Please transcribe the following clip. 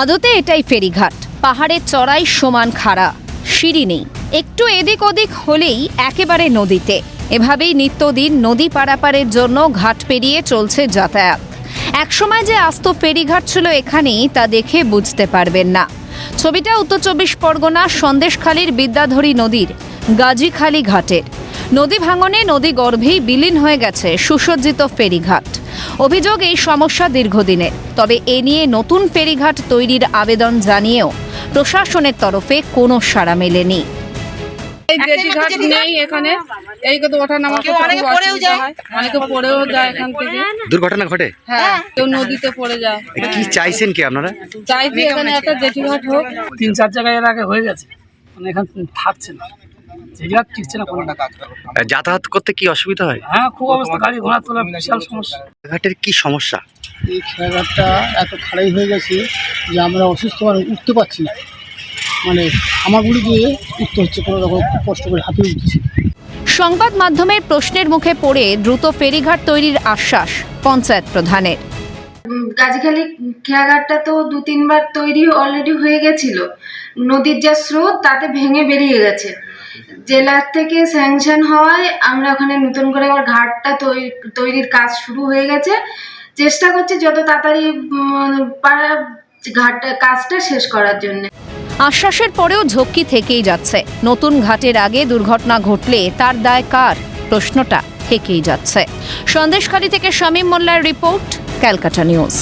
আদতে এটাই ফেরিঘাট। পাহাড়ের চড়াই সমান খাড়া। সিঁড়ি নেই। একটু এদিক ওদিক হলেই একেবারে নদীতে। এভাবেই নিত্যদিন নদী পারাপারের জন্য ঘাট পেরিয়ে চলছে যাতায়াত। একসময় যে আস্ত ফেরিঘাট ছিল এখানেই তা দেখে বুঝতে পারবেন না। ছবিটা উত্তর চব্বিশ পরগনা সন্দেশখালীর বিদ্যাধরী নদীর, গাজীখালী ঘাটের। নদী ভাঙনে নদী গর্ভেই বিলীন হয়ে গেছে সুসজ্জিত ফেরিঘাট। অভিযোগ এই সমস্যা দীর্ঘদিনের তবে এ নিয়ে নতুন ফেরিঘাট তৈরির আবেদন জানিয়েও প্রশাসনের তরফে কোনো সাড়া মেলেনি। এই জেটি নেই এখানে এই তো ওঠা নামা অনেকে পড়েও যায়। অনেকে পড়েও যায় এখান থেকে। দুর্ঘটনা ঘটে? হ্যাঁ কেউ নদীতে পড়ে যায়। কি চাইছেন কি আপনারা? চাইছি এখানে একটা জেটি হোক তিন চার জায়গায় এর আগে হয়ে গেছে। মানে এখানে থাকছে না। যেগুলো টিকছে না কোনো যাতায়াত করতে কি অসুবিধা হয়? হ্যাঁ খুব অবস্থা গাড়ি ঘোড়া তোলা বিশাল সমস্যা। ঘাটের কি সমস্যা? এই খেলাঘাটটা এত খারাই হয়ে গেছে যে আমরা অসুস্থ মানে উঠতে পারছি না। মানে হামাগুড়ি দিয়ে উঠতে হচ্ছে কোনো রকম খুব কষ্ট করে হাতে উঠতেছি সংবাদ মাধ্যমের প্রশ্নের মুখে পড়ে দ্রুত ফেরিঘাট তৈরির আশ্বাস পঞ্চায়েত প্রধানের। গাজীখালী খেয়াঘাটটা তো দু তিনবার তৈরি অলরেডি হয়ে গেছিল। নদীর যা স্রোত তাতে ভেঙে বেরিয়ে গেছে। জেলার থেকে স্যাংশন হওয়ায় আমরা ওখানে নতুন করে আবার ঘাটটা তৈরি তৈরির কাজ শুরু হয়ে গেছে। চেষ্টা করছি যত তাড়াতাড়ি পারা ঘাটটা কাজটা শেষ করার জন্য। আশ্বাসের পরেও ঝক্কি থেকেই যাচ্ছে। নতুন ঘাটের আগে দুর্ঘটনা ঘটলে তার দায় কার? প্রশ্নটা থেকেই যাচ্ছে। সন্দেশখালী থেকে শামীম মোল্লার রিপোর্ট, ক্যালকাটা নিউজ।